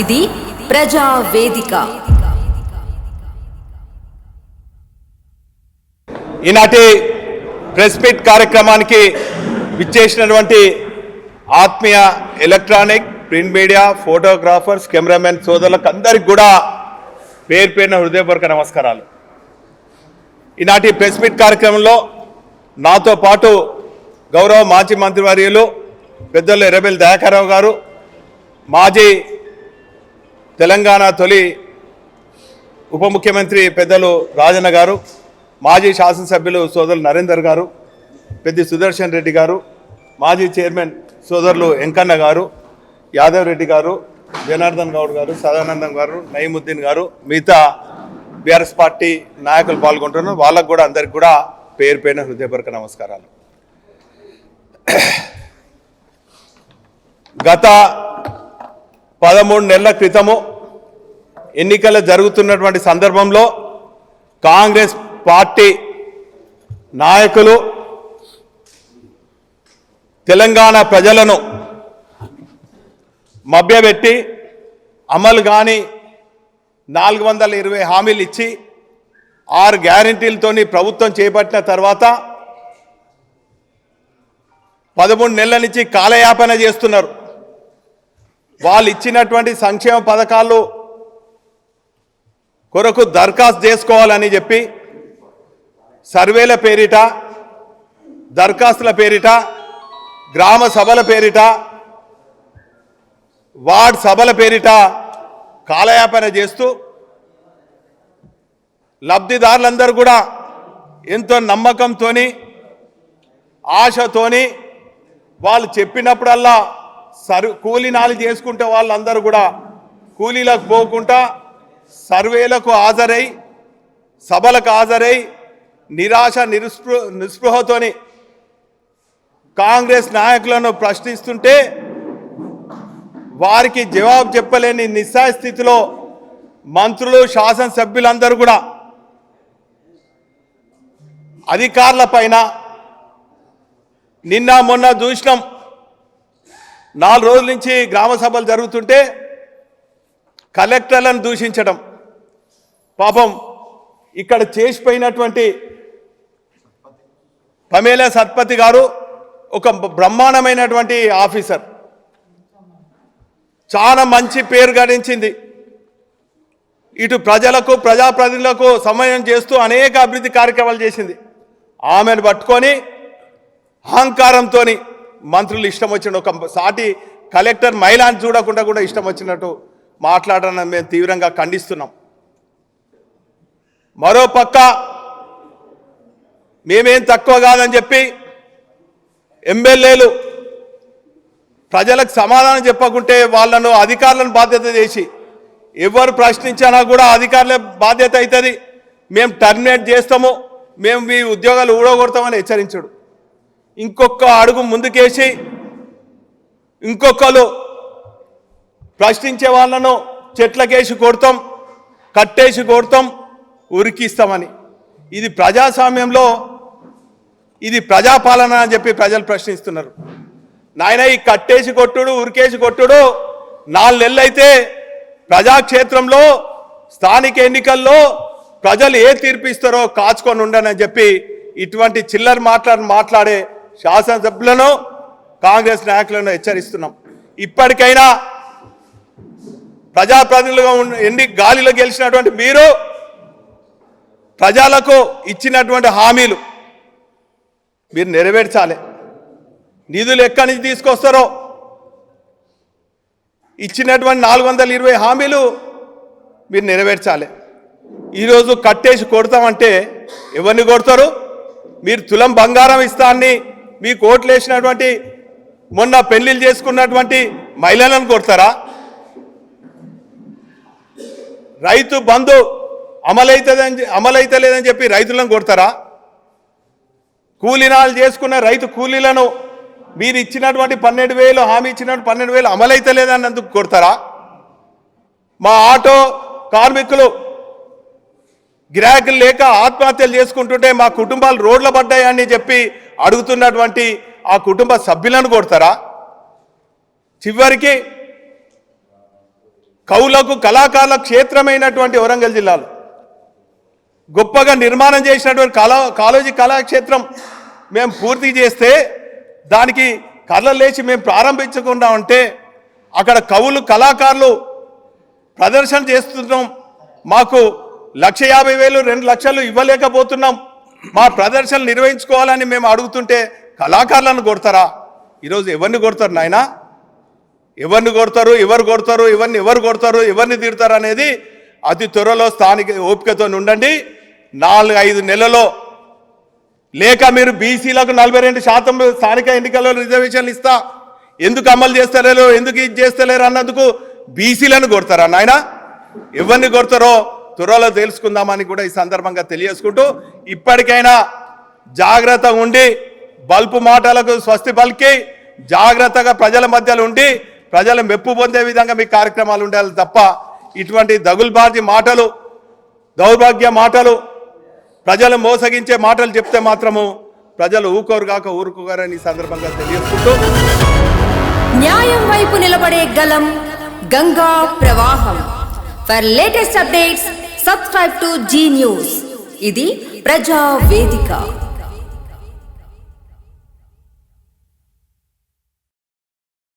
ఇది ప్రజావేదిక ఈనాటి press meet కార్యక్రమానికి విచ్చేసినటువంటి ఆత్మీయ electronic print media photographers cameramen సోదరులకు అందరికి కూడా పేరు పేరున హృదయపూర్వక నమస్కారాలు. ఈనాటి ప్రెస్ మీట్ కార్యక్రమంలో నాతో పాటు గౌరవ మాజీ మంత్రివర్యులు పెద్దలు ఎర్రబెల్లి దయాకరావు గారు మాజీ తెలంగాణ తొలి ఉప ముఖ్యమంత్రి పెద్దలు రాజన్న గారు మాజీ శాసనసభ్యులు సోదరులు నరేందర్ గారు పెద్ది సుదర్శన్ రెడ్డి గారు మాజీ చైర్మన్ సోదరులు వెంకన్న గారు యాదవ్ రెడ్డి గారు జనార్దన్ గౌడ్ గారు సదానందం గారు నయీముద్దీన్ గారు మిగతా బీఆర్ఎస్ పార్టీ నాయకులు పాల్గొంటున్నారు. వాళ్ళకు కూడా అందరికి కూడా పేరు పేరున హృదయపూర్వక నమస్కారాలు. గత పదమూడు నెలల క్రితము ఎన్నికలు జరుగుతున్నటువంటి సందర్భంలో కాంగ్రెస్ పార్టీ నాయకులు తెలంగాణ ప్రజలను మభ్యపెట్టి అమలు కాని నాలుగు వందల ఇరవై హామీలు ఇచ్చి ఆరు గ్యారంటీలతోని ప్రభుత్వం చేపట్టిన తర్వాత పదమూడు నెలల నుంచి కాలయాపన చేస్తున్నారు. వాళ్ళు ఇచ్చినటువంటి సంక్షేమ పథకాలు కొరకు దరఖాస్తు చేసుకోవాలని చెప్పి సర్వేల పేరిట దరఖాస్తుల పేరిట గ్రామ సభల పేరిట వార్డ్ సభల పేరిట కాలయాపన చేస్తూ లబ్ధిదారులందరూ కూడా ఎంతో నమ్మకంతోని ఆశతోని వాళ్ళు చెప్పినప్పుడల్లా సరు కూలీనాలు చేసుకుంటే వాళ్ళందరూ కూడా కూలీలకు పోకుండా సర్వేలకు హాజరై సభలకు హాజరై నిరాశ నిరుస్పృ నిస్పృహతోని కాంగ్రెస్ నాయకులను ప్రశ్నిస్తుంటే వారికి జవాబు చెప్పలేని నిస్సాయ స్థితిలో మంత్రులు శాసనసభ్యులందరూ కూడా అధికారుల పైన నిన్న మొన్న చూసినాం నాలుగు రోజుల నుంచి గ్రామ సభలు జరుగుతుంటే కలెక్టర్లను దూషించడం. పాపం ఇక్కడ చేసిపోయినటువంటి పమేలా సత్పతి గారు ఒక బ్రహ్మాండమైనటువంటి ఆఫీసర్. చాలా మంచి పేరు గడించింది. ఇటు ప్రజలకు ప్రజాప్రతినిధులకు సమయం చేస్తూ అనేక అభివృద్ధి కార్యక్రమాలు చేసింది. ఆమెను పట్టుకొని అహంకారంతో మంత్రులు ఇష్టం వచ్చిన ఒక సాటి కలెక్టర్ మహిళాన్ని చూడకుండా కూడా ఇష్టం వచ్చినట్టు మాట్లాడడం మేము తీవ్రంగా ఖండిస్తున్నాం. మరో పక్క మేమేం తక్కువ కాదని చెప్పి ఎమ్మెల్యేలు ప్రజలకు సమాధానం చెప్పకుంటే వాళ్ళను అధికారులను బాధ్యత చేసి ఎవరు ప్రశ్నించినా కూడా అధికారుల బాధ్యత అవుతుంది. మేము టర్మినేట్ చేస్తాము. మేము మీ ఉద్యోగాలు ఊడగొడతామని హెచ్చరించడు. ఇంకొక అడుగు ముందుకేసి ఇంకొకరు ప్రశ్నించే వాళ్ళను చెట్లకేసి కొడతాం కట్టేసి కొడతాం ఉరికిస్తామని. ఇది ప్రజాస్వామ్యంలో ఇది ప్రజాపాలన అని చెప్పి ప్రజలు ప్రశ్నిస్తున్నారు. నాయన ఈ కట్టేసి కొట్టుడు ఉరికేసి కొట్టుడు నాలుగు నెలలైతే ప్రజాక్షేత్రంలో స్థానిక ఎన్నికల్లో ప్రజలు ఏ తీర్పిస్తారో కాచుకొని ఉండనని చెప్పి ఇటువంటి చిల్లర మాట్లాడి మాట్లాడే శాసనసభ్యులను కాంగ్రెస్ నాయకులను హెచ్చరిస్తున్నాం. ఇప్పటికైనా ప్రజాప్రతినిధులుగా ఉన్న ఎన్ని గాలిలో గెలిచినటువంటి మీరు ప్రజలకు ఇచ్చినటువంటి హామీలు మీరు నెరవేర్చాలి. నిధులు ఎక్కడి నుంచి తీసుకొస్తారో? ఇచ్చినటువంటి నాలుగు వందల ఇరవై హామీలు మీరు నెరవేర్చాలి. ఈరోజు కట్టేసి కొడతామంటే ఎవరిని కొడతారు? మీరు తులం బంగారం ఇస్తాన్ని మీకు ఓట్లు వేసినటువంటి మొన్న పెళ్ళిళ్ళు చేసుకున్నటువంటి మహిళలను కొడతారా? రైతు బంధు అమలైతుందని అమలైతలేదని చెప్పి రైతులను కొడతారా? కూలీనాలు చేసుకున్న రైతు కూలీలను మీరు ఇచ్చినటువంటి పన్నెండు వేలు హామీ ఇచ్చినటువంటి పన్నెండు వేలు అమలైతలేదని అందుకు కొడతారా? మా ఆటో కార్మికులు గిరాకులు లేక ఆత్మహత్యలు చేసుకుంటుంటే మా కుటుంబాలు రోడ్ల పడ్డాయని చెప్పి అడుగుతున్నటువంటి ఆ కుటుంబ సభ్యులను కొడతారా? చివరికి కవులకు కళాకారుల క్షేత్రమైనటువంటి వరంగల్ జిల్లాలో. గొప్పగా నిర్మాణం చేసినటువంటి కళా కాలేజీ కళాక్షేత్రం మేము పూర్తి చేస్తే దానికి కళ్ళ లేచి మేము ప్రారంభించకుండా ఉంటే అక్కడ కవులు కళాకారులు ప్రదర్శన చేస్తున్నాం. మాకు లక్ష యాభై వేలు రెండు లక్షలు ఇవ్వలేకపోతున్నాం. మా ప్రదర్శనలు నిర్వహించుకోవాలని మేము అడుగుతుంటే కళాకారులను కొడతారా? ఈరోజు ఎవరిని కొడతారు నాయనా? ఎవరిని కొడతారు ఎవరు కొడతారు ఎవరిని ఎవరు కొడతారు ఎవరిని తిడతారు అనేది అతి త్వరలో స్థానిక ఓపికతో ఉండండి. నాలుగు ఐదు నెలలో లేక మీరు బీసీలకు నలభై రెండు శాతం స్థానిక ఎన్నికల్లో రిజర్వేషన్లు ఇస్తా. ఎందుకు అమలు చేస్తలేరు ఎందుకు ఇది చేస్తలేరు అన్నందుకు బీసీలను కొడతారా నాయన? ఎవరిని కొడతారో త్వరలో తెలుసుకుందామని కూడా ఈ సందర్భంగా తెలియజేసుకుంటూ ఇప్పటికైనా జాగ్రత్తగా ఉండి బల్పు మాటలకు స్వస్తి పలికి జాగ్రత్తగా ప్రజల మధ్యలో ఉండి ప్రజలు మెప్పు పొందే విధంగా మీ కార్యక్రమాలు ఉండాలి తప్ప ఇటువంటి దగుల్బాజీ మాటలు దౌర్భాగ్య మాటలు ప్రజలు మోసగించే మాటలు చెప్తే మాత్రము ప్రజలు ఊకోరు కాక ఊరుకోగారని ఈ సందర్భంగా తెలియజేసుకుంటూ న్యాయం వైపు నిలబడే గలం గంగా ప్రవాహం. For latest updates subscribe to Zee news ఇది ప్రజా వేదిక.